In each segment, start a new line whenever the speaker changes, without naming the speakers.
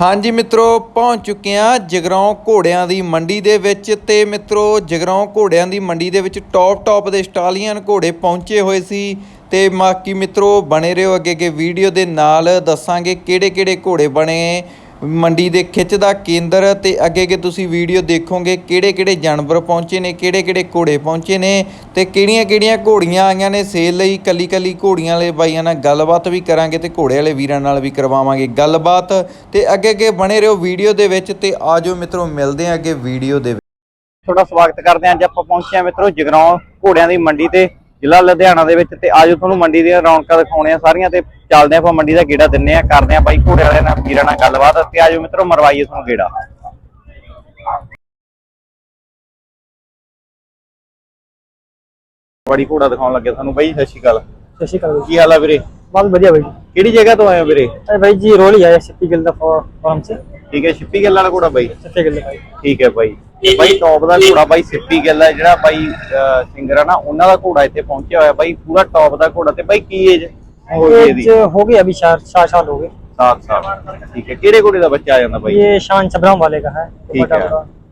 ਹਾਂਜੀ ਮਿੱਤਰੋ, ਪਹੁੰਚ ਚੁੱਕੇ ਹਾਂ ਜਗਰਾਉਂ ਘੋੜਿਆਂ ਦੀ ਮੰਡੀ ਦੇ ਵਿੱਚ ਤੇ ਮਿੱਤਰੋ ਜਗਰਾਉਂ ਘੋੜਿਆਂ ਦੀ ਮੰਡੀ ਦੇ ਵਿੱਚ ਟੌਪ ਟੌਪ ਦੇ ਸਟਾਲੀਅਨ ਘੋੜੇ ਪਹੁੰਚੇ ਹੋਏ ਸੀ ਤੇ ਬਾਕੀ ਮਿੱਤਰੋ, ਬਣੇ ਰਹੋ ਅੱਗੇ ਅੱਗੇ ਵੀਡੀਓ ਦੇ ਨਾਲ, ਦੱਸਾਂਗੇ ਕਿਹੜੇ ਕਿਹੜੇ ਘੋੜੇ ਬਣੇ ਮੰਡੀ ਦੇ ਖਿੱਚ ਦਾ ਕੇਂਦਰ ਤੇ ਅੱਗੇ ਅੱਗੇ ਤੁਸੀਂ ਵੀਡੀਓ ਦੇਖੋਗੇ ਕਿਹੜੇ ਕਿਹੜੇ ਜਾਨਵਰ ਪਹੁੰਚੇ ਨੇ, ਕਿਹੜੇ ਕਿਹੜੇ ਘੋੜੇ ਪਹੁੰਚੇ ਨੇ ਤੇ ਕਿਹੜੀਆਂ ਕਿਹੜੀਆਂ ਘੋੜੀਆਂ ਆਈਆਂ ਨੇ ਸੇਲ ਲਈ, ਕੱਲੀ ਕੱਲੀ ਘੋੜੀਆਂ ਵਾਲੇ ਬਾਈਆਂ ਨਾਲ ਗੱਲਬਾਤ ਵੀ ਕਰਾਂਗੇ ਤੇ ਘੋੜੇ ਵਾਲੇ ਵੀਰਾਂ ਨਾਲ ਵੀ ਕਰਵਾਵਾਂਗੇ ਗੱਲਬਾਤ ਤੇ ਅੱਗੇ ਅੱਗੇ ਬਣੇ ਰਹੋ ਵੀਡੀਓ ਦੇ ਵਿੱਚ ਤੇ ਆਜੋ ਮਿੱਤਰੋ, ਮਿਲਦੇ ਹਾਂ ਅੱਗੇ ਵੀਡੀਓ ਦੇ ਵਿੱਚ।
ਤੁਹਾਡਾ ਸਵਾਗਤ ਕਰਦੇ ਹਾਂ। ਅੱਜ ਆਪਾਂ ਪਹੁੰਚੇ ਹਾਂ ਮਿੱਤਰੋ ਜਗਰਾਉਂ ਘੋੜਿਆਂ ਦੀ ਮੰਡੀ ਤੇ। ਜ਼ਿਲ੍ਹਾ ਲੁਧਿਆਣਾ ਦੇ ਵਿੱਚ ਤੇ ਆਜੋ ਤੁਹਾਨੂੰ ਮੰਡੀ ਦੀਆਂ ਰੌਣਕਾਂ ਦਿਖਾਉਣੇ ਆ ਸਾਰੀਆਂ ਤੇ ਚੱਲਦੇ ਆਪਾਂ ਮੰਡੀ ਦਾ ਗੇੜਾ ਦਿੰਨੇ ਆ ਕਰਦੇ ਆ ਬਾਈ ਘੋੜੇ ਵਾਲੇ ਨਾਲ ਵੀਰਾ ਨਾਲ ਗੱਲਬਾਤ ਤੇ ਆਜੋ ਮਿੱਤਰੋ ਮਰਵਾਈਏ ਤੁਹਾਨੂੰ ਗੇੜਾ। ਬੜੀ ਘੋੜਾ ਦਿਖਾਉਣ ਲੱਗੇ ਤੁਹਾਨੂੰ ਬਾਈ ਸਤਿ ਸ਼੍ਰੀ ਅਕਾਲ।
ਸਤਿ ਸ਼੍ਰੀ ਅਕਾਲ
ਕੀ ਹਾਲ ਆ ਵੀਰੇ?
ਬਹੁਤ ਵਧੀਆ ਬਾਈ
ਕਿਹੜੀ ਜਗ੍ਹਾ ਤੋਂ ਆਏ ਹੋ ਵੀਰੇ?
ਬਾਈ ਜੀ ਰੋਲ ਆਇਆ ਸਿੱਪੀ ਗਿੱਲ ਦਾ ਫਾਰਮ ਸੇ
ਠੀਕ ਹੈ ਛਿੱਪੀ ਗੱਲਾਂ ਵਾਲਾ ਘੋੜਾ ਬਾਈ।
ਛਿੱਪੀ ਗੱਲਾਂ
ਠੀਕ ਹੈ ਬਾਈ। ਬਾਈ ਟੌਪ ਦਾ ਘੋੜਾ ਬਾਈ ਛਿੱਪੀ ਗੱਲਾਂ ਜਿਹੜਾ ਬਾਈ ਸਿੰਗਰ ਆ ਨਾ ਉਹਨਾਂ ਦਾ ਘੋੜਾ ਇੱਥੇ ਪਹੁੰਚਿਆ ਹੋਇਆ ਬਾਈ ਪੂਰਾ ਟੌਪ ਦਾ ਘੋੜਾ ਤੇ ਬਾਈ ਕੀ ਏਜ ਹੋ ਗਈ ਇਹਦੀ?
ਹੋ ਗਈ ਅਭੀ ਹੋ ਗਏ।
7 ਸਾਲ। ਠੀਕ ਹੈ ਕਿਹੜੇ ਘੋੜੇ ਦਾ ਬੱਚਾ ਆ ਜਾਂਦਾ ਬਾਈ?
ਇਹ ਸ਼ਾਨ ਸਬਰਾਮ ਵਾਲੇ ਦਾ ਹੈ
ਠੀਕ ਹੈ।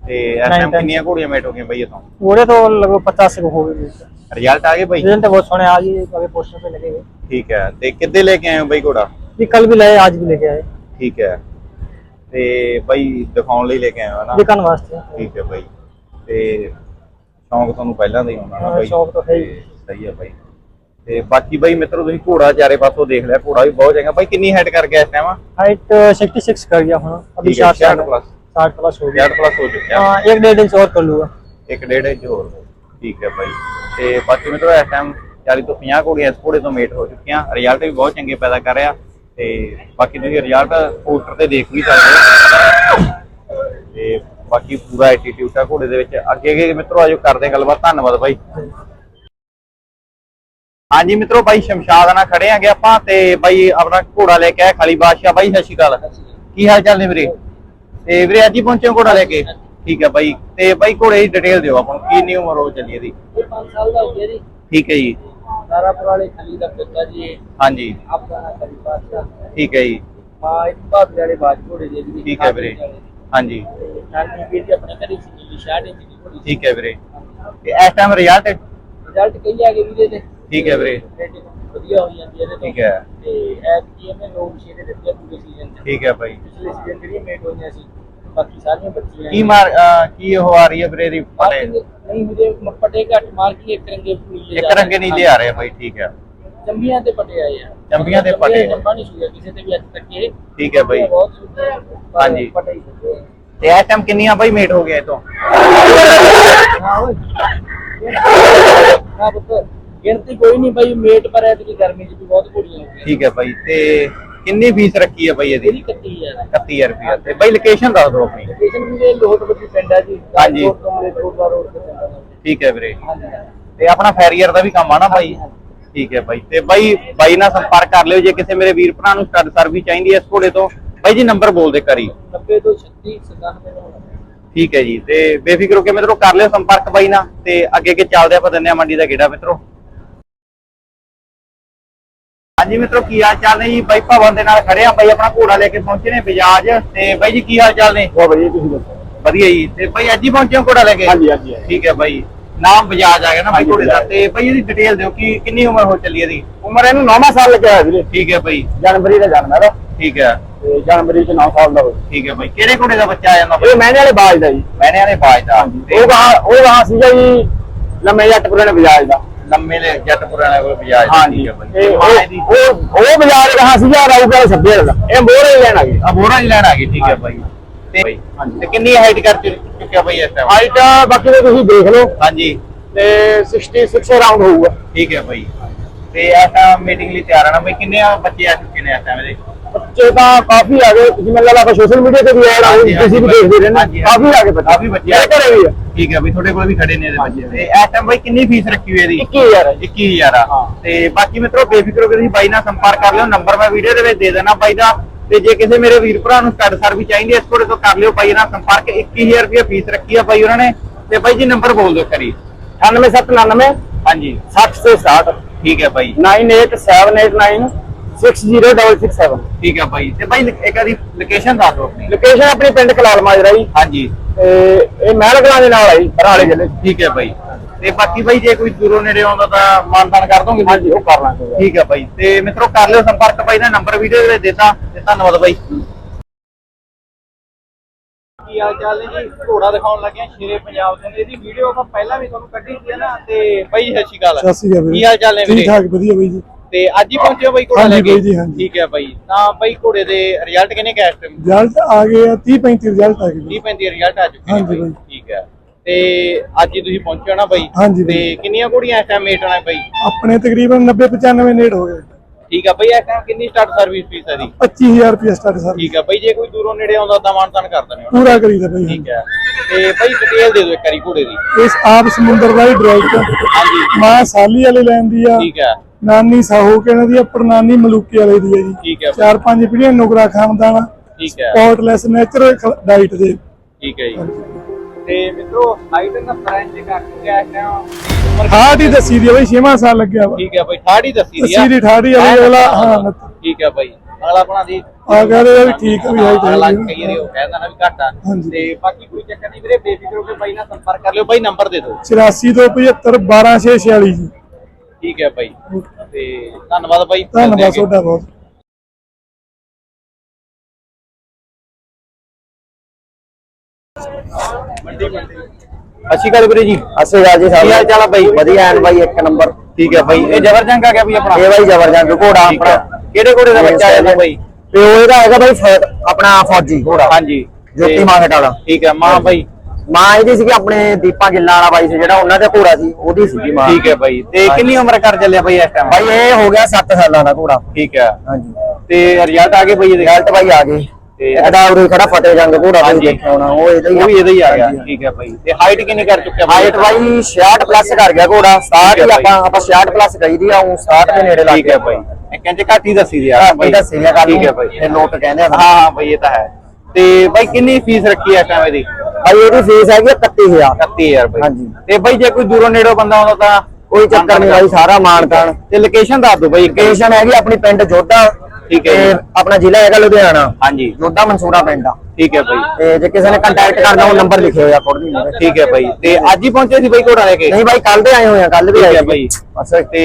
ਤੇ
ਐਸਐਮ
ਕਿੰਨੀਆਂ ਘੋੜੀਆਂ ਮੇਟ ਹੋ ਗਈਆਂ ਬਾਈ ਇਹ
ਤੋਂ ਘੋੜੇ ਤੋਂ ਲਗਭਗ 50 ਹੋ ਗਏ
ਰਿਜ਼ਲਟ ਆ ਗਏ ਬਾਈ?
ਰਿਜ਼ਲਟ ਬਹੁਤ ਸੋਹਣੇ ਆ ਗਏ ਅਗੇ ਪੋਸਟਰ ਤੇ ਲੱਗੇ ਹੋਏ।
ਠੀਕ ਹੈ ਤੇ ਕਿੱਦੇ ਲੈ ਕੇ ਆਏ ਹੋ ਬਾਈ ਘੋੜਾ?
ਜੀ ਕੱਲ ਵੀ ਲਏ ਅੱਜ ਵੀ ਲੈ ਕੇ ਆਏ।
ਠੀਕ ਹੈ। ਤੇ ਬਾਈ ਦਿਖਾਉਣ ਲਈ ਲੈ ਕੇ ਆਏ ਹੋ ਨਾ
दिखाने वास्ते
ਠੀਕ ਹੈ ਬਾਈ ਤੇ ਸ਼ੌਂਕ ਤੁਹਾਨੂੰ ਪਹਿਲਾਂ ਦਾ ਹੀ ਹੋਣਾ ਨਾ
ਹਾਂ,
ਬਾਈ
ਸ਼ੌਂਕ ਤਾਂ ਹੈ ਹੀ।
ਤੇ ਸਹੀ ਹੈ ਬਾਈ ਤੇ ਬਾਕੀ ਬਾਈ ਮਿੱਤਰੋ ਤੁਸੀਂ ਘੋੜਾ ਚਾਰੇ ਪਾਸੋਂ ਦੇਖ ਲਿਆ ਘੋੜਾ ਵੀ ਬਹੁਤ ਚੰਗਾ ਬਾਈ ਕਿੰਨੀ ਹਾਈਟ ਕਰ ਗਿਆ ਇਸ ਟਾਈਮ
हाइट सिक्सटी सिक्स कर गया हूँ अभी
ठीक है,
साठ साल
60 plus।
साठ प्लस हो गया
60 ਪਲੱਸ ਹੋ ਚੁੱਕਿਆ
हाँ एक डेढ़ इंच और कर लूंगा
ਇੱਕ ਡੇਢ ਇੰਚ ਹੋਰ ਠੀਕ ਹੈ ਬਾਈ ਤੇ ਬਾਕੀ ਮਿੱਤਰੋ ਇਸ ਟਾਈਮ 40 ਤੋਂ 50 ਘੋੜੀਆਂ ਇਸ ਘੋੜੇ ਤੋਂ ਮੇਟ ਹੋ ਚੁੱਕੀਆਂ ਰਿਜ਼ਲਟ ਵੀ ਬਹੁਤ ਚੰਗੇ ਪੈਦਾ ਕਰ ਰਿਹਾ ਤੇ ਬਾਕੀ ਤੁਸੀਂ ਰਿਜ਼ਲਟ ਪੋਸਟਰ ਤੇ ਦੇਖ ਵੀ ਸਕਦੇ ਹੋ। ਤੇ ਬਾਕੀ ਪੂਰਾ ਐਟੀਟਿਊਡ ਆ ਘੋੜੇ ਦੇ ਵਿੱਚ। ਅੱਗੇ ਅੱਗੇ ਮਿੱਤਰੋ ਆਜੋ ਕਰਦੇ ਗੱਲਬਾਤ। ਧੰਨਵਾਦ ਬਾਈ। ਹਾਂਜੀ ਮਿੱਤਰੋ ਬਾਈ ਸ਼ਮਸ਼ਾਦ ਨਾਲ ਖੜੇ ਆਂਗੇ ਆਪਾਂ ਤੇ ਬਾਈ ਆਪਣਾ ਘੋੜਾ ਲੈ ਕੇ ਆਇਆ ਖਾਲੀ ਬਾਦਸ਼ਾਹ। ਬਾਈ ਸਤਿ ਸ਼੍ਰੀ ਅਕਾਲ। ਕੀ ਹਾਲ ਚਾਲ ਨੇ ਵੀਰੇ? ਤੇ ਵੀਰੇ ਅੱਜ ਹੀ ਪਹੁੰਚੇ ਹੋ ਘੋੜਾ ਲੈ ਕੇ? ਠੀਕ ਹੈ ਬਾਈ। ਤੇ ਬਾਈ ਘੋੜੇ ਦੀ ਡਿਟੇਲ ਦਿਓ ਆਪਾਂ ਨੂੰ। ਕਿੰਨੀ ਉਮਰ ਹੋ ਚੱਲੀ ਇਹਦੀ?
ਇਹ 5 ਸਾਲ ਦਾ ਹੋ ਗਿਆ ਜੀ।
ਠੀਕ ਹੈ ਜੀ।
ਸਾਰਾਪੁਰ ਵਾਲੇ ਖਲੀ ਦਾ ਪਿੰਡਾ ਜੀ।
ਹਾਂਜੀ।
ਆਪਣਾ ਕਰੀ ਪਾਤਸ਼ਾਹ।
ਠੀਕ ਹੈ ਜੀ।
ਮਾਂ ਇੱਕ ਬਾਪ ਵਾਲੇ ਬਾਜ ਘੋੜੇ ਦੇ ਵੀ
ਠੀਕ ਹੈ ਵੀਰੇ। ਹਾਂਜੀ।
ਨਾਨੀ ਵੀਰ ਜੀ ਆਪਣੇ ਘਰੇ ਸੀ ਜੀ 66 ਇੰਚ ਦੀ ਘੋੜੀ।
ਠੀਕ ਹੈ ਵੀਰੇ। ਤੇ ਇਸ ਟਾਈਮ ਰਿਜ਼ਲਟ
ਰਿਜ਼ਲਟ ਕਹੀ ਆ ਗਏ ਵੀਰੇ ਦੇ
ਠੀਕ ਹੈ ਵੀਰੇ।
ਵਧੀਆ ਹੋਈ ਜਾਂਦੀ ਹੈ।
ਠੀਕ ਹੈ।
ਤੇ ਐਤ ਕੀ ਇਹਨੇ ਲੋਕ ਸ਼ੇਰੇ ਦਿੱਤੇ ਪੂਰੇ ਸੀਜ਼ਨ ਚ।
ਠੀਕ ਹੈ ਬਾਈ
ਪਿਛਲੇ ਸੀਜ਼ਨ ਜਿਹੜੀ ਮੇਟ ਹੋਈਆਂ ਸੀ। ਬਾਕੀ ਸਾਰੀਆਂ ਬੱਚੀਆਂ
ਕੀ ਮਾਰ ਅਹ ਕੀ ਉਹ ਆ ਰਹੀ ਹੈ ਵੀਰੇ ਦੀ
ਬਾਕੀ ਨਹੀਂ ਵੀਰੇ ਪਟੇ ਘੱਟ ਮਾਰ ਕੇ ਇੱਕ ਰੰਗੇ ਨੀਲੇ
ਇੱਕ ਰੰਗੇ ਨੀਲੇ ਆ ਰਹੇ ਆ ਬਾਈ ਠੀਕ ਹੈ।
ਜੰਬੀਆਂ ਤੇ ਪਟੇ ਆਏ ਆ।
ਜੰਬੀਆਂ ਤੇ ਪਟੇ।
ਜੰਬਾ ਨਹੀਂ ਸੂਇਆ ਕਿਸੇ ਤੇ ਵੀ ਅੱਜ ਤੱਕ ਇਹ।
ਠੀਕ ਹੈ ਬਾਈ।
ਬਹੁਤ ਸੁਣਿਆ
ਹਾਂਜੀ।
ਪਟੇ ਹੀ ਸੁਣਿਆ
ਤੇ ਇਸ ਟਾਈਮ ਕਿੰਨੀਆਂ ਬਾਈ ਮੇਟ ਹੋ ਗਏ ਇਹ ਤੋਂ
ਹਾਂ ਓਏ। ਹਾਂ ਪੁੱਤ ਗਿਣਤੀ ਕੋਈ ਨਹੀਂ ਬਾਈ ਮੇਟ ਪਰ ਐਤਕੀ ਗਰਮੀ ਚ ਵੀ ਬਹੁਤ ਘੋੜੀਆਂ ਹੋ ਗਈਆਂ।
ਠੀਕ ਹੈ ਬਾਈ ਤੇ ਕਿੰਨੀ ਫੀਸ ਰੱਖੀ ਹੈ ਬਾਈ ਇਹਦੀ?
ਇਹਦੀ ਕੱਟੀ ਯਾਰ
31000 ਰੁਪਏ ਤੇ। ਬਾਈ ਲੋਕੇਸ਼ਨ ਦੱਸ ਦਿਓ ਆਪਣੀ।
ਲੋਕੇਸ਼ਨ ਵੀ ਇਹ ਲੋਟ ਬੱਤੀ ਪਿੰਡ ਆ ਜੀ।
ਹਾਂਜੀ।
ਕੋਟਵਾ ਰੋਡ ਤੇ ਪਿੰਡ ਆ।
ਠੀਕ ਹੈ ਵੀਰੇ।
ਹਾਂਜੀ।
ਤੇ ਆਪਣਾ ਫੈਰੀਅਰ ਦਾ ਵੀ ਕੰਮ ਆ ਨਾ ਬਾਈ? ਠੀਕ ਹੈ ਬਾਈ। ਤੇ ਬਾਈ ਬਾਈ ਨਾਲ ਸੰਪਰਕ ਕਰ ਲਿਓ। ਜੇ ਕਿਸੇ ਮੇਰੇ ਵੀਰ ਭਰਾ ਨੂੰ ਸਟੱਡ ਸਰਵਿਸ ਚਾਹੀਦੀ ਹੈ ਇਸ ਘੋੜੇ ਤੋਂ ਬਾਈ ਜੀ ਨੰਬਰ ਬੋਲ ਦੇ ਕਰੀ।
90 ਤੋਂ 36 97 ਨੂੰ
ਠੀਕ ਹੈ ਜੀ। ਤੇ ਬੇਫਿਕਰ ਹੋ ਕੇ ਮਿੱਤਰੋ ਕਰ ਲਿਓ ਸੰਪਰਕ ਬਾਈ ਨਾਲ। ਤੇ ਅੱਗੇ ਅੱਗੇ ਚੱਲਦੇ ਆਪਾਂ ਆ ਮੰਡੀ ਦਾ ਗੇੜਾ ਮਿੱਤਰੋ। ਹਾਂਜੀ ਮਿੱਤਰੋ ਕੀ ਹਾਲ ਚਾਲ ਨੇ ਜੀ? ਬਾਈ ਭਵਨ ਦੇ ਨਾਲ ਖੜੇ ਆ ਬਾਈ ਆਪਣਾ ਘੋੜਾ ਲੈ ਕੇ ਪਹੁੰਚੇ ਨੇ ਬਜਾਜ। ਤੇ ਬਾਈ ਜੀ ਕੀ ਹਾਲ ਚਾਲ ਨੇ?
ਬਹੁਤ ਵਧੀਆ ਤੁਸੀਂ ਦੱਸੋ?
ਵਧੀਆ ਜੀ। ਤੇ ਬਾਈ ਅੱਜ ਹੀ ਪਹੁੰਚੇ ਹੋ ਘੋੜਾ ਲੈ ਕੇ?
ਹਾਂਜੀ ਹਾਂਜੀ
ਠੀਕ ਹੈ ਬਾਈ। ਨਾਮ ਬਜਾਜ ਆ ਗਿਆ ਨਾ ਬਾਈ ਘੋੜੇ ਦਾ। ਤੇ ਬਾਈ ਇਹਦੀ ਡਿਟੇਲ ਦਿਓ ਕਿ ਕਿੰਨੀ ਉਮਰ ਹੋ ਚੱਲੀ ਇਹਦੀ?
ਉਮਰ ਇਹਨੂੰ 9 ਸਾਲ ਲੱਗਿਆ ਹੋਇਆ ਵੀਰੇ।
ਠੀਕ ਹੈ ਬਾਈ।
ਜਨਵਰੀ ਦਾ ਜਨਮ ਇਹਦਾ।
ਠੀਕ ਹੈ।
ਤੇ ਜਨਵਰੀ ਚ 9 ਸਾਲ ਦਾ ਹੋਇਆ।
ਠੀਕ ਹੈ ਬਾਈ। ਕਿਹੜੇ ਘੋੜੇ ਦਾ ਬੱਚਾ ਆ ਜਾਂਦਾ ਬਾਈ?
ਇਹ ਮਹਿਨੇ ਵਾਲੇ ਬਾਜ ਦਾ ਜੀ।
ਮਹਿਨੇ ਵਾਲੇ ਬਾਜ ਦਾ।
ਉਹ ਉਹ ਸੀਗਾ ਜੀ ਲੰਮੇ ਜੱਟ ਪੁਰਾਣੇ ਬਜਾਜ ਦਾ।
ਲੰਮੇ ਦੇ ਜੱਟ ਪੁਰਾਣੇ ਕੋਲ ਬਜਾਜ ਦਾ
ਇਹ ਉਹ ਉਹ ਦਾ। ਇਹ ਮੋਹਰੇ ਹੀ ਲੈਣ ਆ ਗਏ।
ਆ ਬੋਰਾ ਹੀ ਲੈਣ ਆ ਗਈ ਠੀਕ ਹੈ ਬਾਈ। ਤੇ
ਹਾਂਜੀ।
ਤੇ ਕਿੰਨੀ ਹਾਈਟ ਕਰ ਚੁ- ਚੁੱਕਿਆ ਬਾਈ ਇਸ ਟਾਈਮ
ਹਾਈਟ ਬਾਕੀ ਦੇ ਤੁਸੀਂ ਦੇਖ ਲਓ।
ਹਾਂਜੀ।
ਤੇ 66 ਅਰਾਊਂਡ ਹੋਊਗਾ।
ਠੀਕ ਹੈ ਬਾਈ। ਤੇ ਇਸ ਟਾਈਮ ਮੀਟਿੰਗ ਲਈ ਤਿਆਰ ਆ ਨਾ ਬਾਈ। ਕਿੰਨੇ ਆ ਬੱਚੇ ਆ ਚੁੱਕੇ ਨੇ ਇਸ ਟਾਈਮ ਇਹਦੇ?
ਬੱਚੇ ਤਾਂ ਕਾਫੀ ਆ ਗਏ। ਤੁਸੀਂ ਮੈਨੂੰ ਲੱਗਦਾ ਸੋਸ਼ਲ ਮੀਡੀਆ ਤੇ ਵੀ ਐਡ
ਹਾਂਜੀ,
ਤੁਸੀਂ ਵੀ ਦੇਖਦੇ ਰਹਿੰਦੇ। ਕਾਫੀ ਆ ਗਏ ਬੱਚੇ।
ਕਾਫੀ ਬੱਚੇ ਆ
ਘਰੇ ਵੀ ਆ।
ਠੀਕ ਹੈ ਬਈ ਤੁਹਾਡੇ ਕੋਲ ਵੀ ਖੜੇ ਨੇ ਇਹਦੇ ਬੱਚੇ। ਤੇ ਇਸ ਟਾਈਮ ਬਾਈ ਕਿੰਨੀ ਫੀਸ ਰੱਖੀ ਹੋਈ ਇਹਦੀ?
21000 ਹੈ ਜੀ।
21000 ਆ।
ਹਾਂ।
ਤੇ ਬਾਕੀ ਮਿੱਤਰੋ ਬੇਫਿਕਰ ਹੋ ਕੇ ਤੁਸੀਂ ਬਾਈ ਨਾਲ ਸੰਪਰਕ ਕਰ ਲਿਓ ਨੰਬਰ ਮੈਂ ਵੀਡੀਓ ਦੇ ਵਿੱਚ ਦੇ ਦੇਣਾ ਬਾਈ ਦਾ। ਤੇ ਜੇ ਕਿਸੇ ਮੇਰੇ ਵੀਰ ਭਰਾ ਨੂੰ ਸਟੱਡ ਸਰਵਿਸ ਚਾਹੀਦੀ ਹੈ ਇਸ ਕੋਲੇ ਤੋਂ ਕਰ ਲਿਓ ਬਾਈ ਨਾਲ ਸੰਪਰਕ। 21000 ਰੁਪਏ ਫੀਸ ਰੱਖੀ ਆ ਬਾਈ ਉਹਨਾਂ ਨੇ। ਤੇ ਬਾਈ ਜੀ ਨੰਬਰ ਬੋਲ ਦਿਓ ਕਰੀ
9799
ਹਾਂਜੀ।
60 से 60
ਠੀਕ ਹੈ ਬਾਈ।
98789 60667
ਠੀਕ ਹੈ ਬਾਈ। ਤੇ ਬਾਈ ਇੱਕ ਵਾਰੀ ਲੋਕੇਸ਼ਨ ਦੱਸ ਦਿਓ ਆਪਣੀ।
ਲੋਕੇਸ਼ਨ ਆਪਣੀ ਪਿੰਡ ਕਲਾਲ ਮਾਜਰਾ ਜੀ।
ਹਾਂਜੀ।
ਤੇ ਇਹ ਮਹਿਲ ਕਲਾਂ ਦੇ ਨਾਲ ਹੈ ਜੀ ਬਰਾਲੇ ਜ਼ਿਲ੍ਹੇ 'ਚ।
ਠੀਕ ਹੈ ਬਾਈ। ਤੇ ਬਾਕੀ ਬਾਈ ਜੇ ਕੋਈ ਦੂਰੋਂ ਨੇੜੇ ਆਉਂਦਾ ਤਾਂ ਮਾਨਤਾਨ ਕਰ ਦੋਗੇ।
ਹਾਂਜੀ ਉਹ ਕਰ ਲਾਂਗੇ।
ਠੀਕ ਹੈ ਬਾਈ। ਤੇ ਮਿੱਤਰੋ ਕਰ ਲਿਓ ਸੰਪਰਕ। ਬਾਈ ਦਾ ਨੰਬਰ ਵੀਡੀਓ ਦੇ ਵਿੱਚ ਦਿੱਤਾ ਤੇ ਧੰਨਵਾਦ ਬਾਈ। ਕੀ ਹਾਲ ਚਾਲ ਨੇ ਜੀ? ਘੋੜਾ ਦਿਖਾਉਣ ਲੱਗਿਆ ਸ਼ੇਰੇ ਪੰਜਾਬ ਤੋਂ। ਇਹਦੀ ਵੀਡੀਓ ਆਪਾਂ ਪਹਿਲਾਂ ਵੀ ਤੁਹਾਨੂੰ ਕੱਢੀ ਸੀ ਨਾ ਤੇ ਬਾਈ ਸਤਿ ਸ਼੍ਰੀ ਅਕਾਲ।
ਸਤਿ ਸ਼੍ਰੀ ਅਕਾਲ ਵੀਰੇ।
ਕੀ ਹਾਲ ਚਾਲ ਨੇ ਵੀਰੇ?
ਠੀਕ ਠਾਕ ਵਧੀਆ ਬਾਈ ਜੀ।
ਤੇ ਅੱਜ ਹੀ ਪਹੁੰਚੇ ਹੋ ਬਾਈ ਘੋੜਾ
ਹਾਂਜੀ
ਲੈ ਕੇ?
ਬਾਈ ਜੀ, ਹਾਂਜੀ।
ਠੀਕ ਹੈ ਬਾਈ। ਤਾਂ ਬਾਈ ਘੋੜੇ ਦੇ ਰਿਜ਼ਲਟ ਕਿੰਨੇ ਕੈਸ਼ ਤੇ?
ਰਿਜ਼ਲਟ ਆ ਗਏ ਆ 30 35 ਰਿਜ਼ਲਟ ਆ ਗਏ
30 35 ਰਿਜ਼ਲਟ ਆ ਚੁੱਕੇ ਨੇ
ਹਾਂਜੀ
ਬਾਈ। ਠੀਕ ਹੈ। ਤੇ ਅੱਜ ਹੀ ਤੁਸੀਂ ਪਹੁੰਚੇ ਹੋ ਨਾ ਬਾਈ?
ਹਾਂਜੀ
ਤੇ
ਬਾਈ।
ਕਿੰਨੀਆਂ ਘੋੜੀਆਂ ਇਸ ਟਾਈਮ ਮੇਟ ਆਣੇ ਬਾਈ?
ਆਪਣੇ ਤਕਰੀਬਨ 90 95 ਨੇੜ ਹੋ ਗਏ।
ਠੀਕ ਹੈ ਬਾਈ ਇਸ ਟਾਈਮ ਕਿੰਨੀ ਸਟਾਰਟ ਸਰਵਿਸ ਫੀਸ ਹੈ ਦੀ
25000 ਰੁਪਏ ਸਟਾਰਟ ਸਰ
ਠੀਕ ਹੈ ਬਾਈ ਜੇ ਕੋਈ ਦੂਰੋਂ ਨੇੜੇ ਆਉਂਦਾ ਤਾਂ ਮਾਨਤਾਨ ਕਰ ਦਿੰਦੇ ਹੋ
ਪੂਰਾ ਕਰੀਦਾ ਬਾਈ
ਠੀਕ ਹੈ। ਤੇ ਬਾਈ ਡਿਟੇਲ ਦੇ ਦਿਓ ਇੱਕ ਵਾਰੀ ਘੋੜੇ ਦੀ।
ਇਸ ਆਪ ਸਮੁੰਦਰ ਦਾ ਹੀ ਡਾਇਰੈਕਟ
ਹਾਂਜੀ।
ਮਾਂ ਸਾਲੀ ਵਾਲੇ ਲੈਣ ਦੀ ਆ।
ਠੀਕ ਹੈ।
ਨਾਨੀ ਸਾਹੂ ਕਹਿਣ ਦੀ ਆ ਪਰਨਾਨੀ ਮਲੂਕੀ ਵਾਲੇ ਦੀ ਜੀ।
ਠੀਕ ਹੈ। ਬਾਈ,
ਚਾਰ ਪੰਜ ਪੀੜ੍ਹੀਆਂ ਨੁਕਰਾ ਖਾਨਦਾਨ
ਠੀਕ ਹੈ।
ਸਪੌਟਲੈਸ ਨੇਚਰਲ ਡਾਈਟ ਦੇ।
ਠੀਕ ਹੈ ਜੀ। ਤੇ ਮਿੱਤਰੋ ਹਾਈਟ ਦਾ ਫਰੈਂਚ ਕਰ ਚੁੱਕਿਆ ਇਸ ਟਾਈਮ ਉਮਰ
ਠਾਠ ਹੀ ਦੱਸੀ ਦੀ ਬਾਈ 6ਵਾਂ ਸਾਲ ਲੱਗਿਆ ਵਾ।
ਠੀਕ ਹੈ ਬਾਈ 68 ਹੀ ਦੱਸੀ ਦੀ ਆ।
ਅੱਸੀ ਦੀ ਠਾਠ ਹੀ ਆ ਬਾਈ, ਅਗਲਾ- ਹਾਂ।
ਠੀਕ ਹੈ ਬਾਈ। ਅਗਲਾ ਆਪਣਾ ਦੀ।
ਆ ਕਹਿੰਦੇ ਆ ਵੀ ਠੀਕ ਵੀ height
ਅਗਲਾ
ਹੈਗੀ ਆ।
ਕਈ ਵਾਰੀ ਉਹ ਕਹਿੰਦਾ ਨਾ ਵੀ ਘੱਟ ਆ। ਤੇ ਬਾਕੀ ਕੋਈ ਚੱਕਰ ਨਹੀਂ ਵੀਰੇ ਬੇਫਿਕਰ ਹੋ ਕੇ ਬਾਈ ਨਾਲ ਸੰਪਰਕ ਕਰ ਲਿਓ। ਬਾਈ ਨੰਬਰ ਦੇ ਦਿਓ।
84 ਤੋਂ 75 12646 ਜੀ।
ਠੀਕ ਹੈ ਬਾਈ ਤੇ ਧੰਨਵਾਦ ਬਾਈ
ਧੰਨਵਾਦ ਤੁਹਾਡਾ ਬਹੁਤ।
ਅੱਛੀ ਗੱਲ ਵੀਰੇ ਜੀ।
ਅਸੇ ਗੱਲ ਜੀ
ਕੀ ਹਾਲ ਚਾਲ ਆ ਬਾਈ?
ਵਧੀਆ ਐਨ ਬਾਈ ਇੱਕ ਨੰਬਰ।
ਠੀਕ ਹੈ ਬਾਈ ਇਹ ਜ਼ਬਰ ਜੰਗ ਆ ਗਿਆ ਵੀ ਆਪਣਾ?
ਇਹ ਬਾਈ ਜ਼ਬਰਦਸਤ ਘੋੜਾ। ਆਪਣਾ।
ਕਿਹੜੇ ਘੋੜੇ ਦਾ ਬੱਚਾ ਆਇਆ ਬਾਈ
ਤੇ ਉਹ ਇਹਦਾ ਹੈਗਾ ਫੌ- ਆਪਣਾ ਫੌਜੀ ਘੋੜਾ।
ਹਾਂਜੀ।
ਜੋਤੀ ਮਾਰਕੀਟ ਵਾਲਾ।
ਠੀਕ ਹੈ ਮਾਂ ਬਾਈ
ਮਾਂ ਇਹਦੀ ਸੀਗੀ ਆਪਣੇ ਦੀਪਾ ਗਿੱਲਾ ਵਾਲਾ ਬਾਈ ਸੀ ਜਿਹੜਾ ਉਹਨਾਂ ਦਾ ਘੋੜਾ ਸੀ ਉਹਦੀ ਸੀਗੀ ਮਾਂ।
ਠੀਕ ਹੈ ਬਾਈ। ਤੇ ਕਿੰਨੀ ਉਮਰ ਕਰ ਚੱਲਿਆ ਬਾਈ ਇਸ ਟਾਈਮ
ਬਾਈ ਇਹ ਹੋ ਗਿਆ 7 ਸਾਲਾਂ ਦਾ ਘੋੜਾ।
ਠੀਕ ਹੈ।
ਹਾਂਜੀ।
ਤੇ ਰਿਜ਼ਲਟ ਆ ਗਏ ਬਾਈ ਇਹਦੇ?
ਰਿਜ਼ਲਟ ਬਾਈ ਆ ਗਏ।
ਤੇ-
ਇਹਦਾ ਉਰੇ ਖੜਾ ਫਤਿਹ ਜੰਗ ਘੋੜਾ
ਹਾਂਜੀ।
ਦੇਖਿਆ ਹੋਣਾ ਉਹ ਇਹਦਾ ਹੀ
ਉਹ ਵੀ ਇਹਦਾ ਹੀ ਆ ਗਿਆ। ਠੀਕ ਹੈ ਬਾਈ। ਤੇ ਹਾਈਟ ਕਿੰਨੀ ਕਰ ਚੁੱਕਿਆ ਬਾਈ?
ਹਾਈਟ ਬਾਈ 66 ਪਲੱਸ ਕਰ ਗਿਆ ਘੋੜਾ। 60
ਠੀਕ ਹੈ ਬਾਈ।
ਆਪਾਂ ਆਪਾਂ 66 ਪਲੱਸ ਕਹੀਦੀ ਆ ਉਹ 60 ਦੇ ਨੇੜੇ ਲੱਗ
ਹੈ ਬਾਈ। ਇੰਚ ਘੱਟ ਹੀ ਦੱਸੀ ਦੀ ਆ।
ਬਾਈ। ਦੱਸੇ ਗਿਆ ਗੱਲ
ਠੀਕ ਹੈ ਬਾਈ।
ਤੇ ਲੋਕ ਕਹਿੰਦੇ ਆ
ਹਾਂ ਹਾਂ ਬਾਈ ਇਹ ਤਾਂ ਹੈ। ਤੇ ਬਾਈ ਕਿੰਨੀ ਫੀਸ ਰੱਖੀ ਹੈ ਇਸ ਟਾਈਮ ਇਹਦੀ?
ਬਾਈ ਇਹਦੀ ਫੀਸ ਹੈਗੀ ਆ 31000
31000 ਬਾਈ।
ਹਾਂਜੀ।
ਤੇ ਬਾਈ ਜੇ ਕੋਈ ਦੂਰੋਂ ਨੇੜੋਂ ਬੰਦਾ ਆਉਂਦਾ ਤਾਂ
ਕੋਈ ਚੱਕਰ ਨਹੀਂ ਬਾਈ ਸਾਰਾ ਮਾਨਤਾਨ
ਤੇ ਲੋਕੇਸ਼ਨ ਦੱਸ ਦਿਓ ਬਾਈ।
ਲੋਕੇਸ਼ਨ ਹੈਗੀ ਆਪਣੀ ਪਿੰਡ ਜੋਧਾ
ਠੀਕ ਹੈ
ਤੇ। ਆਪਣਾ ਜ਼ਿਲ੍ਹਾ ਹੈਗਾ ਲੁਧਿਆਣਾ।
ਹਾਂਜੀ।
ਜੋਧਾ ਮਨਸੂਰਾ ਪਿੰਡ ਆ।
ਠੀਕ ਹੈ ਬਾਈ।
ਤੇ ਜੇ ਕਿਸੇ ਨੇ ਕੰਟੈਕਟ ਕਰਨਾ ਉਹ ਨੰਬਰ ਲਿਖਿਓ ਜਾਂ ਕੋਡ ਦੀ
ਠੀਕ ਹੈ ਬਾਈ। ਤੇ ਅੱਜ ਹੀ ਪਹੁੰਚੇ ਸੀ ਬਾਈ ਘੋੜਾ ਲੈ ਕੇ?
ਨਹੀਂ ਬਾਈ ਕੱਲ ਦੇ ਆਏ ਹੋਏ ਆ ਕੱਲ ਵੀ ਆਏ।
ਬਾਈ।
ਬਸ।
ਤੇ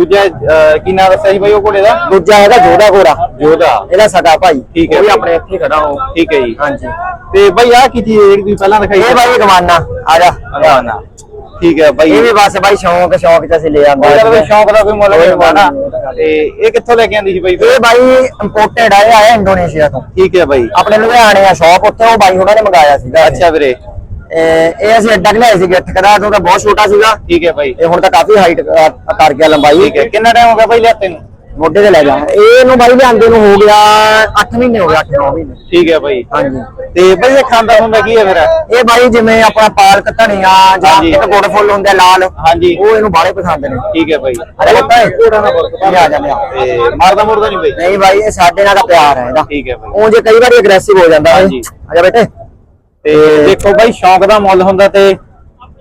ਦੂਜਾ ਅਹ, ਕੀ ਨਾਮ ਦੱਸਿਆ ਸੀ ਬਾਈ ਉਹ ਘੋੜੇ ਦਾ?
ਦੂਜਾ ਹੈਗਾ ਜੋਧਾ ਘੋੜਾ।
ਜੋਧਾ।
ਇਹਦਾ ਸਗਾ ਭਾਈ।
ਠੀਕ ਹੈ
ਉਹ ਵੀ। ਆਪਣੇ ਇੱਥੇ ਖੜਾ ਹੋ
ਠੀਕ ਹੈ ਜੀ।
ਹਾਂਜੀ।
ਤੇ ਬਾਈ ਆਹ ਕੀ ਚੀਜ਼ ਹੈ ਜਿਹੜੀ ਤੁਸੀਂ ਪਹਿਲਾਂ ਦਿਖਾਈ
ਇਹ ਬਾਈ ਗਵਾਨਾ ਆ ਜਾ।
ਅਗਾਨਾ ਠੀਕ ਹੈ ਬਾਈ।
ਇਹ ਵੀ ਬਸ ਬਾਈ ਸ਼ੌਂਕ ਸ਼ੌਂਕ ਚ ਅਸੀਂ ਲੈ ਆਂਦਾ
ਉਹਦਾ ਕੋਈ ਸ਼ੌਂਕ ਦਾ ਕੋਈ ਮੁੱਲ ਨਹੀਂ ਹੁੰਦਾ ਨਾ। ਤੇ ਇਹ ਕਿੱਥੋਂ ਲੈ ਕੇ ਆਂਦੀ ਸੀ ਬਾਈ?
ਇਹ ਬਾਈ ਇੰਪੋਰਟਡ ਆ ਇਹ ਆਇਆ ਇੰਡੋਨੇਸ਼ੀਆ ਤੋਂ।
ਠੀਕ ਹੈ ਬਾਈ।
ਆਪਣੇ ਲੁਧਿਆਣੇ ਆ ਸ਼ਾਪ ਉੱਥੇ ਉਹ ਬਾਈ ਉਹਨਾਂ ਨੇ ਮੰਗਾਇਆ ਸੀਗਾ।
ਅੱਛਾ ਵੀਰੇ।
ਇਹ ਅਸੀਂ ਅੱਡਾ ਲਿਆਏ ਸੀ ਗਿੱਠ ਕਰਾ ਤੋਂ ਤਾਂ ਬਹੁਤ ਛੋਟਾ ਸੀਗਾ।
ਠੀਕ ਹੈ ਬਾਈ।
ਇਹ ਹੁਣ ਤਾਂ ਕਾਫੀ ਹਾਈਟ ਕਰ ਗਿਆ ਲੰਬਾਈ।
ਠੀਕ ਹੈ। ਕਿੰਨਾ ਟਾਈਮ ਹੋ ਗਿਆ ਬਾਈ ਲਿਆਤੇ ਨੂੰ?
ਮੋਢੇ ਤੇ ਲੈ ਜਾ ਇਹਨੂੰ ਬਾਈ ਲਿਆਂਦੇ ਨੂੰ ਹੋ ਗਿਆ 8 ਮਹੀਨੇ ਹੋ ਗਏ 8-9 ਮਹੀਨੇ।
ਠੀਕ ਹੈ ਬਾਈ।
ਹਾਂਜੀ।
ਤੇ ਬਾਈ ਇਹ ਖਾਂਦਾ ਹੁੰਦਾ ਕੀ ਹੈ ਫਿਰ?
ਇਹ ਬਾਈ ਜਿਵੇਂ ਆਪਣਾ ਪਾਲਕ ਧਨੀਆ ਜਾਂ। ਇੱਕ ਗੁੜ ਫੁੱਲ ਹੁੰਦੇ ਆ ਲਾਲ
ਹਾਂਜੀ।
ਉਹ ਇਹਨੂੰ ਬਾਲੇ ਪਸੰਦ ਨੇ।
ਠੀਕ ਹੈ ਬਾਈ।
ਅਰੇ ਬੱਤਾ ਹੈ ਆ ਜਾ ਲਿਆ
ਤੇ ਮਾਰਦਾ ਮੁਰਦਾ ਨਹੀਂ ਬਾਈ?
ਨਹੀਂ ਬਾਈ ਇਹ ਸਾਡੇ ਨਾਲ ਦਾ ਪਿਆਰ ਹੈ ਇਹਦਾ।
ਠੀਕ ਹੈ ਬਾਈ।
ਉਹ ਜੇ ਕਈ ਵਾਰੀ ਅਗਰੈਸਿਵ ਹੋ ਜਾਂਦਾ
ਹਾਂਜੀ।
ਆ ਜਾ ਬੇਟੇ।
ਤੇ ਦੇਖੋ ਬਾਈ ਸ਼ੌਂਕ ਦਾ ਮੁੱਲ ਹੁੰਦਾ ਤੇ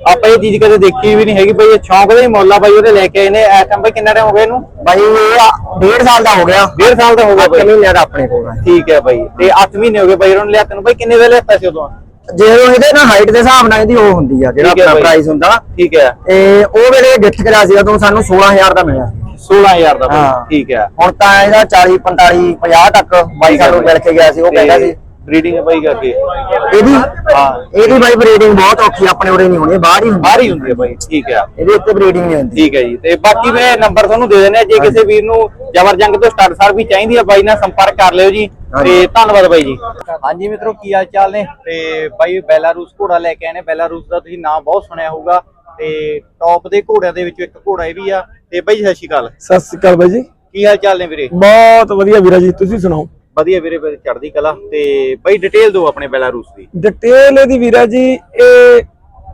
ਆਪਾਂ ਇਹ ਚੀਜ਼ ਕਦੇ ਦੇਖੀ ਵੀ ਨਹੀਂ ਹੈਗੀ। ਬਾਈ ਇਹ ਸ਼ੌਂਕ ਦਾ ਹੀ ਮੁੱਲ ਆ ਬਾਈ ਉਹਦੇ ਲੈ ਕੇ ਆਏ ਨੇ। ਇਸ ਟਾਈਮ ਬਾਈ ਕਿੰਨਾ ਟਾਈਮ ਹੋ ਗਿਆ ਇਹਨੂੰ?
ਬਾਈ ਇਹ ਡੇਢ ਸਾਲ ਦਾ ਹੋ ਗਿਆ।
ਡੇਢ ਸਾਲ ਦਾ ਹੋ ਗਿਆ ਬਾਈ।
ਮਹੀਨਿਆਂ ਦਾ ਆਪਣੇ ਕੋਲ ਹੈ
ਠੀਕ ਹੈ ਬਾਈ। ਤੇ 8 ਮਹੀਨੇ ਹੋ ਗਏ ਬਾਈ ਉਹਨੂੰ ਲਿਆ ਤੈਨੂੰ ਬਾਈ ਕਿੰਨੇ ਦਾ ਲਿਆਤਾ ਸੀ ਉਦੋਂ?
ਜੇ ਇਹਦੇ ਨਾਲ ਹਾਈਟ ਦੇ ਹਿਸਾਬ ਨਾਲ ਇਹਦੀ ਉਹ ਹੁੰਦੀ ਆ ਜਿਹੜਾ ਆਪਣਾ। ਪ੍ਰਾਈਸ ਹੁੰਦਾ।
ਠੀਕ ਹੈ।
ਤੇ ਉਹ ਵੇਲੇ ਗਿਫਟ ਕਰਿਆ ਸੀ ਉਦੋਂ ਸਾਨੂੰ 16000 ਦਾ ਮਿਲਿਆ।
16000 ਦਾ। ਠੀਕ ਹੈ।
ਹੁਣ ਤਾਂ ਇਹਦਾ 40 45 50 ਤੱਕ ਬਾਈ ਸਾਨੂੰ। ਮਿਲ ਕੇ ਗਿਆ ਸੀ ਉਹ ਕਹਿੰਦਾ ਸੀ।
ਬਰੀਡਿੰਗ ਬਾਈ ਕਰਕੇ।
ਇਹਦੀ
ਹਾਂ।
ਇਹਦੀ ਬਾਈ ਬਰੀਡਿੰਗ ਬਹੁਤ ਔਖੀ ਆਪਣੇ ਉਰੇ ਨਹੀਂ ਹੋਣੀ ਬਾਹਰ ਹੀ ਹੁੰਦੀ।
ਬਾਹਰ ਹੀ ਹੁੰਦੀ ਹੈ ਬਾਈ ਠੀਕ ਹੈ
ਇਹਦੇ ਉੱਤੇ ਬਰੀਡਿੰਗ ਨਹੀਂ ਹੁੰਦੀ।
ਠੀਕ ਹੈ ਜੀ। ਤੇ ਬਾਕੀ ਮੈਂ ਨੰਬਰ ਤੁਹਾਨੂੰ ਦੇ ਦਿੰਦੇ ਆ ਜੇ ਕਿਸੇ ਵੀਰ ਨੂੰ ਜਬਰ ਜੰਗ ਤੋਂ ਸਟਾਰਟ ਸਰ ਵੀ ਚਾਹੀਦੀ ਹੈ ਬਾਈ ਨਾਲ ਸੰਪਰਕ ਕਰ ਲਿਓ ਜੀ। ਤੇ ਧੰਨਵਾਦ ਬਾਈ ਜੀ। ਹਾਂਜੀ ਮਿੱਤਰੋ ਕੀ ਹਾਲ ਚਾਲ ਨੇ? ਤੇ ਬਾਈ ਬੈਲਾਰੂਸ ਘੋੜਾ ਲੈ ਕੇ ਆਏ ਨੇ। ਬੈਲਾਰੂਸ ਦਾ ਤੁਸੀਂ ਨਾਮ ਬਹੁਤ ਸੁਣਿਆ ਹੋਊਗਾ। ਤੇ ਟੌਪ ਦੇ ਘੋੜਿਆਂ ਦੇ ਵਿੱਚੋਂ ਇੱਕ ਘੋੜਾ ਇਹ ਵੀ ਆ। ਤੇ ਬਾਈ ਸਤਿ ਸ਼੍ਰੀ ਅਕਾਲ।
ਸਤਿ ਸ੍ਰੀ ਅਕਾਲ ਬਾਈ ਜੀ।
ਕੀ ਹਾਲ ਚਾਲ ਨੇ ਵੀਰੇ?
ਬਹੁਤ ਵਧੀਆ ਵੀਰਾ ਜੀ ਤੁਸੀਂ ਸੁਣਾਓ?
ਵਧੀਆ ਵੀਰੇ ਚੜ੍ਹਦੀ ਕਲਾ ਤੇ ਬਾਈ ਡਿਟੇਲ ਦਿਓ ਆਪਣੇ ਬੈਲਾਰੂਸ ਦੀ।
ਡਿਟੇਲ ਇਹਦੀ ਵੀਰਾ ਜੀ ਇਹ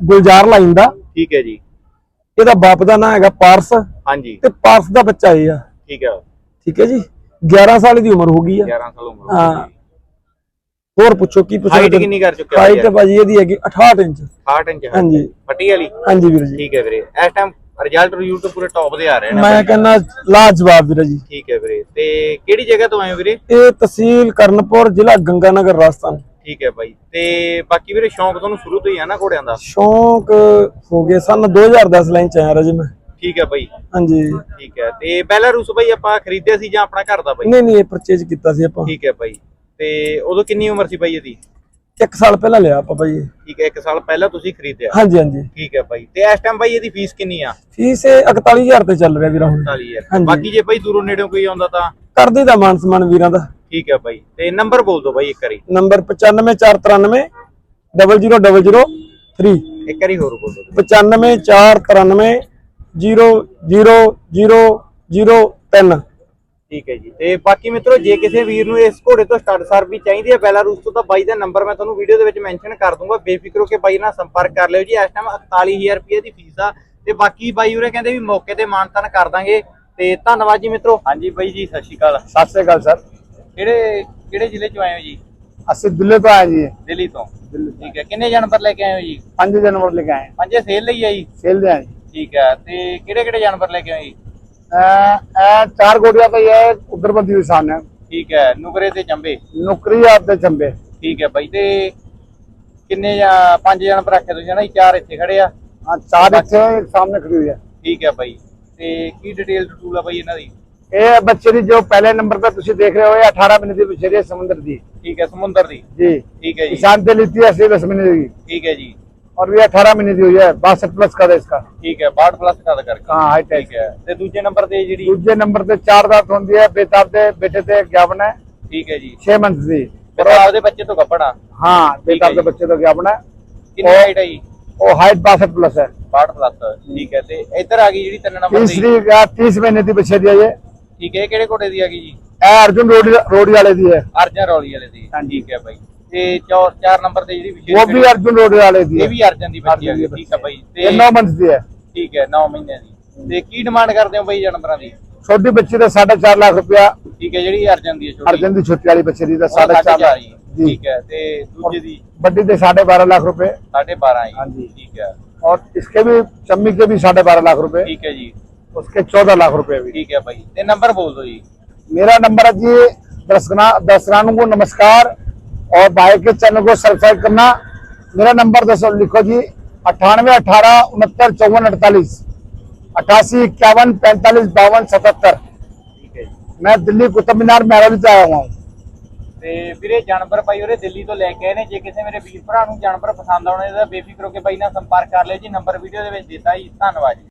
ਗੁਲਜ਼ਾਰ ਲਾਈਨ ਦਾ।
ਠੀਕ ਹੈ ਜੀ।
ਇਹਦਾ ਬਾਪ ਦਾ ਨਾਮ ਹੈਗਾ ਪਾਰਸ।
ਹਾਂਜੀ।
ਤੇ ਪਾਰਸ ਦਾ ਬੱਚਾ ਇਹ ਆ।
ਠੀਕ ਹੈ
ਠੀਕ ਹੈ ਜੀ। 11 ਸਾਲ ਦੀ ਉਮਰ ਹੋ ਗਈ ਆ।
11 ਸਾਲ ਉਮਰ
ਹਾਂ ਹੋਰ ਪੁੱਛੋ ਕੀ ਪੁੱਛੋ?
ਹਾਈਟ ਕਿੰਨੀ ਕਰ ਚੁੱਕਿਆ
ਹਾਈਟ ਭਾਜੀ ਇਹਦੀ ਹੈਗੀ 68 ਇੰਚ।
68 ਇੰਚ
ਹਾਂਜੀ।
ਫੱਟੀ ਵਾਲੀ?
ਹਾਂਜੀ ਵੀਰ ਜੀ।
ਠੀਕ ਹੈ ਵੀਰੇ। ਇਸ ਟਾਈਮ ਰਿਜ਼ਲਟ ਰਿਵਿਊ ਤੋਂ ਪੂਰੇ ਟੌਪ ਦੇ ਆ ਰਹੇ ਨੇ
ਮੈਂ। ਕਹਿੰਦਾ ਲਾਜਵਾਬ ਵੀਰੇ ਜੀ।
ਠੀਕ ਹੈ ਵੀਰੇ। ਤੇ ਕਿਹੜੀ ਜਗ੍ਹਾ ਤੋਂ ਆਏ ਹੋ ਵੀਰੇ?
ਇਹ ਤਹਿਸੀਲ ਕਰਨਪੁਰ ਜ਼ਿਲ੍ਹਾ ਗੰਗਾਨਗਰ ਰਾਜਸਥਾਨ।
ਠੀਕ ਹੈ ਬਾਈ। ਤੇ ਬਾਕੀ ਵੀਰੇ ਸ਼ੌਂਕ ਤੁਹਾਨੂੰ ਸ਼ੁਰੂ ਤੋਂ ਹੀ ਆ ਨਾ ਘੋੜਿਆਂ ਦਾ?
ਸ਼ੌਂਕ ਹੋ ਗਏ ਸਨ 2010 ਲਾਈਨ ਚ ਆਇਆ ਰਾਜੇ ਮੈਂ।
ਠੀਕ ਹੈ ਬਾਈ।
ਹਾਂਜੀ।
ਠੀਕ ਹੈ। ਤੇ ਬੈਲਾਰੂਸ ਬਾਈ ਆਪਾਂ ਖਰੀਦਿਆ ਸੀ ਜਾਂ ਆਪਣਾ ਘਰ ਦਾ ਬਾਈ?
ਨਹੀਂ ਨਹੀਂ ਇਹ ਪਰਚੇਜ ਕੀਤਾ ਸੀ ਆਪਾਂ।
ਠੀਕ ਹੈ ਬਾਈ। ਤੇ ਉਦੋਂ ਕਿੰਨੀ ਉਮਰ ਸੀ ਬਾਈ ਇਹਦੀ?
ਇੱਕ ਸਾਲ ਪਹਿਲਾਂ ਲਿਆ ਆਪਾਂ ਬਾਈ ਇਹ।
ਠੀਕ ਹੈ 1 ਸਾਲ ਪਹਿਲਾਂ ਤੁਸੀਂ ਖਰੀਦਿਆ।
ਹਾਂਜੀ ਹਾਂਜੀ।
ਠੀਕ ਹੈ ਬਾਈ। ਤੇ ਇਸ ਟਾਈਮ ਬਾਈ ਇਹਦੀ ਫੀਸ ਕਿੰਨੀ ਆ?
ਫੀਸ ਇਹ 41000 ਤੇ ਚੱਲ ਰਿਹਾ ਵੀਰਾ ਹੁਣ।
40000
ਹਾਂਜੀ।
ਬਾਕੀ ਜੇ ਬਾਈ ਦੂਰੋਂ ਨੇੜੋਂ ਕੋਈ ਆਉਂਦਾ ਤਾਂ?
ਕਰਦੇ ਦਾ ਮਾਨ ਸਨਮਾਨ ਵੀਰਾਂ ਦਾ।
ਠੀਕ ਹੈ ਬਾਈ। ਤੇ ਨੰਬਰ ਬੋਲ ਦਿਓ ਬਾਈ ਇੱਕ ਵਾਰੀ।
ਨੰਬਰ 95493 00003
ਇੱਕ ਵਾਰੀ ਹੋਰ ਬੋਲ ਦਿਓ।
95493 00003
ਠੀਕ ਹੈ ਜੀ। ਤੇ ਬਾਕੀ ਮਿੱਤਰੋ ਜੇ ਕਿਸੇ ਵੀਰ ਨੂੰ ਇਸ ਘੋੜੇ ਤੋਂ ਸਟਾਰਟ ਸਰ ਵੀ ਚਾਹੀਦੀ ਹੈ ਬੈਲਾਰੂਸ ਤੋਂ ਤਾਂ ਬਾਈ ਦਾ ਨੰਬਰ ਮੈਂ ਤੁਹਾਨੂੰ ਵੀਡੀਓ ਦੇ ਵਿੱਚ ਮੈਂਸ਼ਨ ਕਰ ਦੂੰਗਾ। ਬੇਫਿਕਰ ਹੋ ਕੇ ਬਾਈ ਨਾਲ ਸੰਪਰਕ ਕਰ ਲਿਓ ਜੀ। ਇਸ ਟਾਈਮ 41000 ਰੁਪਏ ਦੀ ਫੀਸ ਆ। ਤੇ ਬਾਕੀ ਬਾਈ ਉਰੇ ਕਹਿੰਦੇ ਵੀ ਮੌਕੇ ਤੇ ਮਾਨਤਾਨ ਕਰ ਦਾਂਗੇ। ਤੇ ਧੰਨਵਾਦ ਜੀ ਮਿੱਤਰੋ। ਹਾਂਜੀ ਬਾਈ ਜੀ ਸਤਿ ਸ਼੍ਰੀ ਅਕਾਲ।
ਸਤਿ ਸ੍ਰੀ ਅਕਾਲ ਸਰ।
ਕਿਹੜੇ ਕਿਹੜੇ ਜ਼ਿਲ੍ਹੇ ਚੋਂ ਆਏ ਹੋ ਜੀ?
ਅਸੀਂ ਦਿੱਲੀ ਤੋਂ ਆਏ ਜੀ।
ਦਿੱਲੀ ਤੋਂ। ਠੀਕ ਹੈ। ਕਿੰਨੇ ਜਾਨਵਰ ਲੈ ਕੇ ਆਏ ਹੋ ਜੀ?
5 ਜਨਵਰੀ ਲੈ ਕੇ ਆਏ।
ਪੰਜੇ ਸੇਲ ਲਈ ਆ ਜੀ?
ਸੇਲ ਦੇ ਆਏ। ਜੀ
ਠੀਕ ਹੈ। ਤੇ ਕਿਹੜੇ ਕਿਹੜੇ ਜਾਨਵਰ ਲੈ ਕੇ ਆਏ ਜੀ?
ਅਹ ਇਹ ਚਾਰ ਗੋੜੀਆਂ ਤਾਂ ਇਹ ਉਧਰ ਬੰਦੀ ਹੋਈ ਸਾਹਮਣੇ
ਠੀਕ ਹੈ ਨੁਕਰੇ ਤੇ ਚੰਬੇ
ਨੌਕਰੀ ਆਪਦੇ ਚੰਬੇ
ਠੀਕ ਹੈ ਬਾਈ ਤੇ ਕਿੰਨੇ ਜਾਂ ਪੰਜ ਜਾਨਵਰ ਰੱਖੇ ਤੁਸੀਂ ਹਨਾ ਜੀ? ਚਾਰ ਇੱਥੇ ਖੜੇ ਆ
ਹਾਂ ਚਾਰ ਇੱਥੇ ਇੱਕ ਸਾਹਮਣੇ ਖੜੀ ਹੋਈ ਹੈ
ਠੀਕ ਹੈ ਬਾਈ ਤੇ ਕੀ ਡਿਟੇਲ ਟੂਲ ਆ ਬਾਈ ਇਹਨਾਂ ਦੀ
ਇਹ ਬੱਚੇ ਦੀ ਜੋ ਪਹਿਲੇ ਨੰਬਰ ਤੇ ਤੁਸੀਂ ਦੇਖ ਰਹੇ ਹੋ ਇਹ 18 ਮਹੀਨੇ ਦੀ ਬੱਚੇ ਦੀ ਹੈ ਸਮੁੰਦਰ ਦੀ
ਠੀਕ ਹੈ ਸਮੁੰਦਰ ਦੀ
जी
ठीक है जी
किसान से लीती है अस्सी दस महीने की
ठीक है जी
और ये अठारह महीने की हुई है बासठ प्लस का है इसका
ठीक है 62 प्लस का करके
हाँ हाइट है
ठीक है ਤੇ ਦੂਜੇ ਨੰਬਰ ਤੇ ਜਿਹੜੀ
दूसरे नंबर पे चार दांत होती है बेताब दे बेटे थे ज्ञापन है
ਠੀਕ ਹੈ ਜੀ
छह मंथ दी
ਪਰ ਆਪਦੇ ਬੱਚੇ ਤੋਂ ਕੱਪੜਾ
हाँ
ठीक है
बेताब
जी।
के बच्चे तो ज्ञापन है
ਕਿੰਨੀ
ਉਹ-
ਹਾਈਟ ਹੈ ਜੀ
वो हाइट बासठ प्लस है
62 ਪਲੱਸ ਠੀਕ ਹੈ ਤੇ ਇੱਧਰ ਆ ਗਈ ਜਿਹੜੀ ਤਿੰਨ ਨੰਬਰ ਦੀ
तीसरी का तीस महीने की बच्चे दी है ये
ਠੀਕ ਹੈ ਇਹ ਕਿਹੜੇ ਘੋੜੇ ਦੀ ਆ ਗਈ ਜੀ
ਇਹ अर्जुन रोडी रोडी वाले दी है
ਅਰਜਨ ਰੌਲੀ ਵਾਲੇ ਦੀ ਠੀਕ ਹੈ ਬਾਈ ਤੇ ਚੌਰ ਚਾਰ ਨੰਬਰ ਤੇ ਜਿਹੜੀ ਵਿਸ਼ੇਸ਼
वो भी अर्जुन रोडी वाले दी
ਇਹ
है
ਵੀ ਅਰਜਨ ਦੀ ਬੱਚੀ ਆ ਗਈ ਠੀਕ ਹੈ ਬਾਈ
ये
ਤੇ
नौ मंथ दी है
ਠੀਕ ਹੈ 9 ਮਹੀਨੇ ਦੀ ਤੇ ਕੀ ਡਿਮਾਂਡ ਕਰਦੇ ਹੋ ਬਾਈ ਜਾਨਵਰਾਂ ਦੀ
छोटी बच्ची का साढ़े चार लाख रुपया
ਠੀਕ ਹੈ ਜਿਹੜੀ ਅਰਜਨ ਦੀ ਹੈ ਛੋਟੀ
अर्जुन की छोटी वाली बच्ची दी था
ਉਹ
साढ़े
ਸਾਢੇ
चार
ਚਾਰ
लाख
ਜੀ
जी
ਠੀਕ ਹੈ ਤੇ ਦੂਜੇ ਦੀ
बड्डी थे साढ़े बारह लाख रुपए
12.5
हाँ
ਜੀ
जी।
ਠੀਕ ਹੈ
और इसके भी चम्मी के भी साढ़े बारह लाख रुपए
ਠੀਕ ਹੈ ਜੀ
उसके चौदह लाख रुपए भी
ਠੀਕ ਹੈ ਬਾਈ ਤੇ नंबर बोल दो जी
मेरा नंबर है जी दर्शना दर्शनानु को नमस्कार और भाई के चैनल को सब्सक्राइब करना मेरा नंबर दस लिखो जी अट्ठानवे अठारह उनहत्तर चौवन अड़तालीस अट्ठासी इक्यावन पैंतालीस बावन सतहत्तर
ਠੀਕ ਹੈ ਜੀ
मैं दिल्ली कुतुब मीनार महरौली से आया हुआ हूँ
ਤੇ ਵੀਰੇ ਜਾਨਵਰ ਭਾਈ ਉਹਰੇ ਦਿੱਲੀ ਤੋਂ ਲੈ ਕੇ ਆਏ ਨੇ ਜੇ ਕਿਸੇ ਮੇਰੇ ਵੀਰ ਭਰਾ ਨੂੰ ਜਾਨਵਰ ਪਸੰਦ ਆਉਣੇ ਤਾਂ ਬੇਫਿਕਰ ਹੋ ਕੇ ਬਾਈ ਨਾਲ ਸੰਪਰਕ ਕਰ ਲਿਓ ਜੀ ਨੰਬਰ ਵੀਡੀਓ ਦੇ ਵਿੱਚ ਦਿੱਤਾ ਜੀ ਧੰਨਵਾਦ ਜੀ